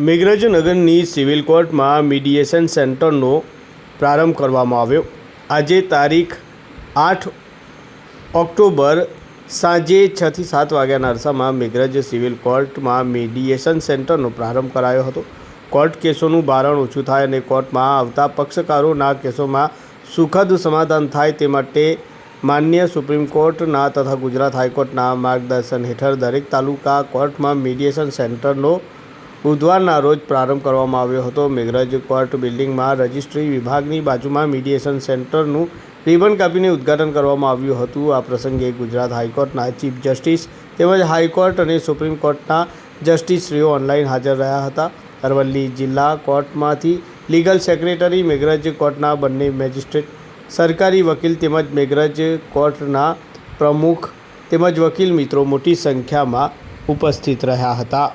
મેઘરજ નગરની સિવિલ કોર્ટમાં મીડિયેશન સેન્ટરનો પ્રારંભ કરવામાં આવ્યો. આજે તારીખ આઠ ઓક્ટોબર સાંજે છથી સાત વાગ્યાના અરસામાં મેઘરજ સિવિલ કોર્ટમાં મીડિયેશન સેન્ટરનો પ્રારંભ કરાયો હતો. કોર્ટ કેસોનું ભારણ ઓછું થાય અને કોર્ટમાં આવતા પક્ષકારોના કેસોમાં સુખદ સમાધાન થાય તે માટે માન્ય સુપ્રીમ કોર્ટના તથા ગુજરાત હાઈકોર્ટના માર્ગદર્શન હેઠળ દરેક તાલુકા કોર્ટમાં મીડિયેશન સેન્ટરનો બુધવારના રોજ પ્રારંભ કરવામાં આવ્યો હતો. મેઘરજ કોર્ટ બિલ્ડિંગમાં રજિસ્ટ્રી વિભાગની બાજુમાં મીડિયેશન સેન્ટરનું રિબન કાપીને ઉદ્ઘાટન કરવામાં આવ્યું હતું. આ પ્રસંગે ગુજરાત હાઈકોર્ટના ચીફ જસ્ટિસ તેમજ હાઈકોર્ટ અને સુપ્રીમ કોર્ટના જસ્ટિસશ્રીઓ ઓનલાઈન હાજર રહ્યા હતા. અરવલ્લી જિલ્લા કોર્ટમાંથી લીગલ સેક્રેટરી મેઘરજ કોર્ટના બંને મેજિસ્ટ્રેટ, સરકારી વકીલ તેમજ મેઘરજ કોર્ટના પ્રમુખ તેમજ વકીલ મિત્રો મોટી સંખ્યામાં ઉપસ્થિત રહ્યા હતા.